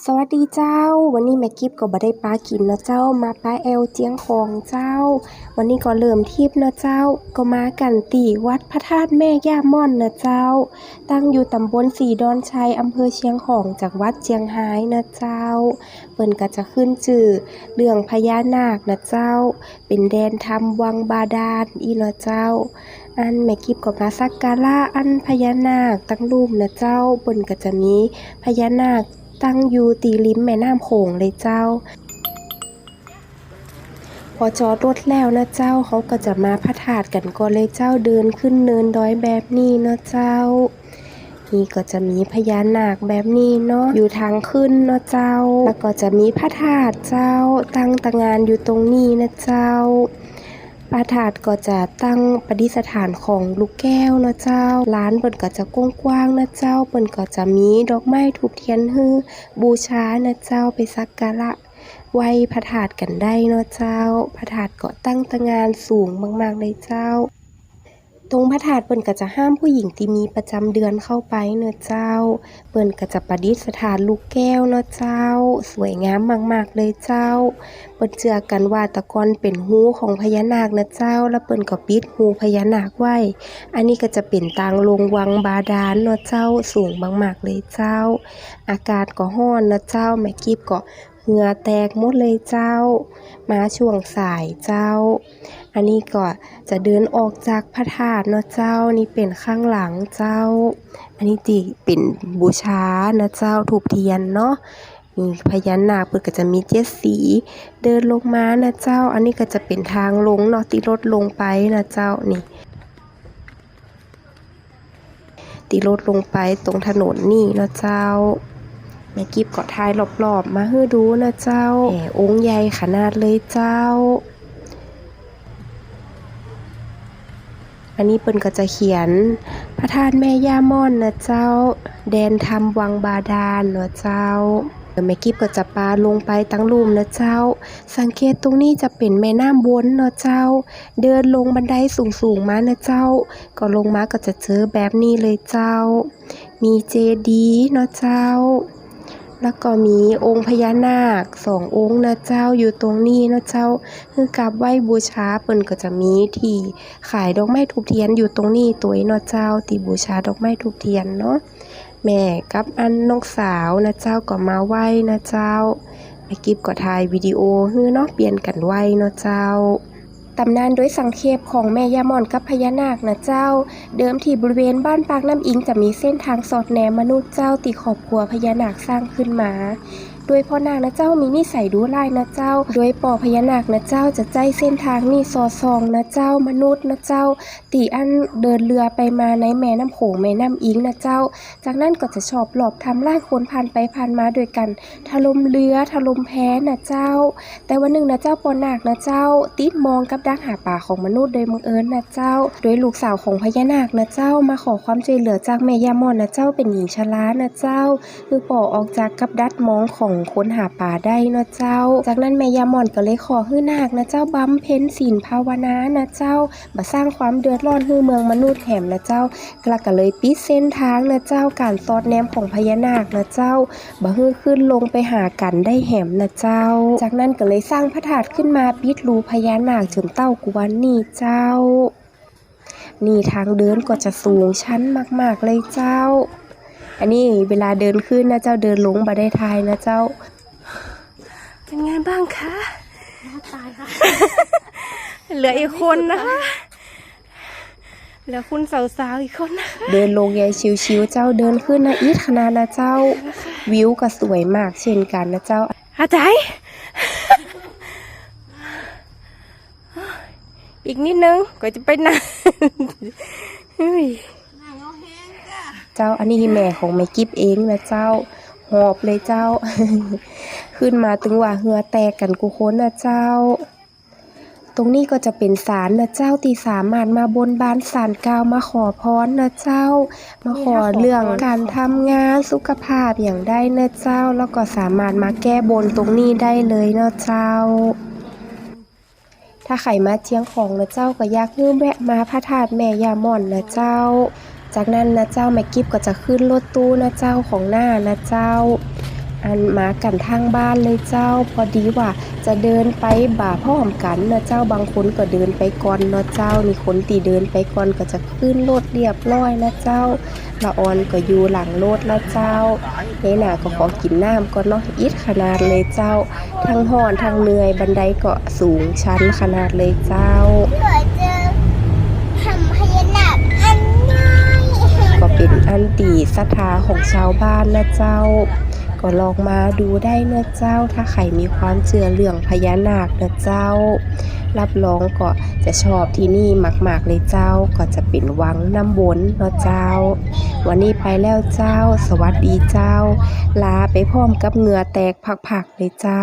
สวัสดีเจ้า วันนี้แม่กิฟก็บ่ได้ปลากินนะเจ้ามาปลาแอลเจียงของเจ้า วันนี้ก็เริ่มทิพนะเจ้า ก็มากันตีวัดพระธาตุแม่ย่าม่อนนะเจ้า ตั้งอยู่ตำบลสีดอนชัยอำเภอเชียงของจากวัดเจียงไฮ้นะเจ้าเปิ้นก็จะขึ้นจื่อเรื่องพญานาคนะเจ้า เป็นแดนธรรมวังบาดาลอีนะเจ้า อันแม่กิฟก็มาสักการะอันพญานาคตั้งรูปนะเจ้าเปิ้นก็จะมีพญานาค ตั้งอยู่ตีริมแม่น้ำโขงเลยเจ้า พอจอดรถแล้วนะเจ้าเขาก็จะมาพระธาตุกันก่อนเลยเจ้าเดินขึ้นเนินดอยแบบนี้นะเจ้านี่ก็จะมีพญานาคแบบนี้เนาะอยู่ทางขึ้นเนาะเจ้า แล้วก็จะมีพระธาตุเจ้า ตั้งตางานอยู่ตรงนี้นะเจ้า พระธาตุก็จะตั้งประดิษฐานของลูกแก้วนะเจ้า ร้านเปิ่นก็จะกว้างๆนะเจ้า เปิ่นก็จะมีดอกไม้ถูกเทียนฮือบูชานะเจ้าไปสักการะไหว้พระธาตุกันได้เนาะเจ้า พระธาตุก็ตั้งตางานสูงมากๆเลยเจ้า ตรงพระธาตุเปิ่นก็จะห้ามผู้หญิงที่มีประจำเดือนเข้าไปเนาะเจ้า เปิ่นก็จะประดิษฐานลูกแก้วเนาะเจ้า สวยงามมากๆเลยเจ้า เปิ้นเชื่อกันว่าตะกอนเป็นหูของพญานาคนะเจ้า แล้วเปิ้นก็ปิดหูพญานาคไว้ อันนี้ก็จะเป็นตางลงวังบาดาลเนาะเจ้าสูงมากๆเลยเจ้า อากาศก็ร้อนเนาะเจ้าแม่กิบก็ เหงื่อแตกหมดเลยเจ้า มาช่วงสายเจ้า อันนี้ก็จะเดินออกจากพระธาตุเนาะเจ้า นี่เป็นข้างหลังเจ้า อันนี้ติเป็นบูชานะเจ้าถูกเทียนเนาะมีพญานาคเปิดก็จะมีเจ็ดสี เดินลงมานะเจ้า อันนี้ก็จะเป็นทางลงเนาะที่รถลงไปนะเจ้านี่ที่รถลงไปตรงถนนนี่นะเจ้า แม่กิบก็ทายรอบๆ มาให้ดูนะเจ้าแหมองค์ใหญ่ขนาดเลยเจ้า อันนี้เปิ้นก็จะเขียน พระธาตุแม่ย่าม่อนนะเจ้า แดนธรรมวังบาดาลเนาะเจ้าเดี๋ยวแม่กิบก็จะปาลงไปตั้งรูมนะเจ้า สังเกตตรงนี้จะเป็นแม่น้ำวนเนาะเจ้า เดินลงบันไดสูงๆมานะเจ้า ก็ลงมาก็จะเจอแบบนี้เลยเจ้า มีเจดีเนาะเจ้า แล้วก็มีองค์พญานาคสององค์นะเจ้าอยู่ตรงนี้นะเจ้าคือกราบไหว้บูชาเปิ้นก็จะมีที่ขายดอกไม้ทูบเทียนอยู่ตรงนี้ตัวเนาะเจ้าตีบูชาดอกไม้ทูบเทียนเนาะแม่กับอันน้องสาวนะเจ้าก็มาไหว้นะเจ้าแม่กิฟก็ถ่ายวิดีโอฮือเนาะเปลี่ยนกันไหว้เนาะเจ้า ตำนานโดยสังเขปของแม่ย่ามอนกับพญานาคนะเจ้า เดิมที่บริเวณบ้านปากน้ำอิงจะมีเส้นทางสอดแนมมนุษย์เจ้าตีขอบขัวพญานาคสร้างขึ้นมา โดยพ่อนาคนะเจ้ามีนิสัยดูร้ายนะเจ้าโดยปอพญานาคนะเจ้าจะใจเส้นทางนี่สอดส่องนะเจ้ามนุษย์นะเจ้า ตีอันเดินเรือไปมาในแม่น้ำโขงแม่น้ำอิงนะเจ้า จากนั้นก็จะชอบหลอบทำลายคนผ่านไปผ่านมาโดยกันถล่มเรือถล่มแพนะเจ้า แต่วันหนึ่งนะเจ้าปอนาคนะเจ้า ติดมองกับดักหาป่าของมนุษย์โดยบังเอิญนะเจ้า โดยลูกสาวของพญานาคนะเจ้ามาขอความช่วยเหลือจากแม่ยามอนนะเจ้าเป็นหญิงชรานะเจ้า คือปอออกจากกับดักมองของคนหาป่าได้นะเจ้า จากนั้นแม่ยามอนก็เลยขอให้นาคนะเจ้าบำเพ็ญศีลภาวนานะเจ้ามาสร้างความเดือดร้อนให้เมืองมนุษย์แหมนะเจ้ากลักก็เลยปิดเส้นทางนะเจ้าการสอดแนมของพญานาคนะเจ้าบ่ฮือขึ้นลงไปหากันได้แหมนะเจ้า จากนั้นก็เลยสร้างพระธาตุขึ้นมาปิดรูพญานาคจนเต้ากวนนี่เจ้า นี่ทางเดินก็จะสูงชั้นมาก ๆ เลยเจ้า อันนี้เวลาเดินขึ้นนะเจ้าเดินลงบ่ได้ทายนะเจ้า เป็นไงบ้างคะตายค่ะ เหลืออีกคนนะคะเหลือคุณสาวๆอีกคนนะคะเดินลงยายชิวๆเจ้าเดินขึ้นนะอีทขนาดนะเจ้า วิวก็สวยมากเช่นกันนะเจ้าอาจารย์อีกนิดนึงก็จะไปนาน เจ้า อันนี้แม่ของแม่กิฟเองนะเจ้า หอบเลยเจ้า ขึ้นมาถึงว่าเหือแตกกันกูคนนะเจ้า ตรงนี้ก็จะเป็นศาลนะเจ้าที่สามารถมาบนบานศาลกล่าวมาขอพรนะเจ้า มาขอเรื่องการทำงานสุขภาพอย่างได้นะเจ้า แล้วก็สามารถมาแก้บนตรงนี้ได้เลยนะเจ้าถ้าใครมาเชียงของนะเจ้าก็อยากให้แวะมาพระธาตุแม่ยาม่อนนะเจ้า จากนั้นนะเจ้าแม่กิฟก็จะขึ้นรถตู้นะเจ้าของหน้านะเจ้า อันมากันทางบ้านเลยเจ้า พอดีว่าจะเดินไปบ่าพร้อมกันนะเจ้าบางคนก็เดินไปก่อนนะเจ้ามีคนตีเดินไปก่อนก็จะขึ้นรถเรียบร้อยนะเจ้าละออนก็อยู่หลังรถละเจ้าเนน่ะก็ขอกินน้ำก่อนเนาะอิดขนาดเลยเจ้า ทั้งห่อนทั้งเหนื่อยบันไดก็สูงชันขนาดเลยเจ้า ตีศรัทธาของชาวบ้านนะเจ้า ก็ลองมาดูได้นะเจ้า ถ้าใครมีความเชื่อเรื่องพญานาคนะเจ้า รับรองก็จะชอบที่นี่มากๆเลยเจ้า ก็จะเป็นวังน้ำวนเนาะเจ้า วันนี้ไปแล้วเจ้า สวัสดีเจ้า ลาไปพร้อมกับเหงื่อแตกผักๆเลยเจ้า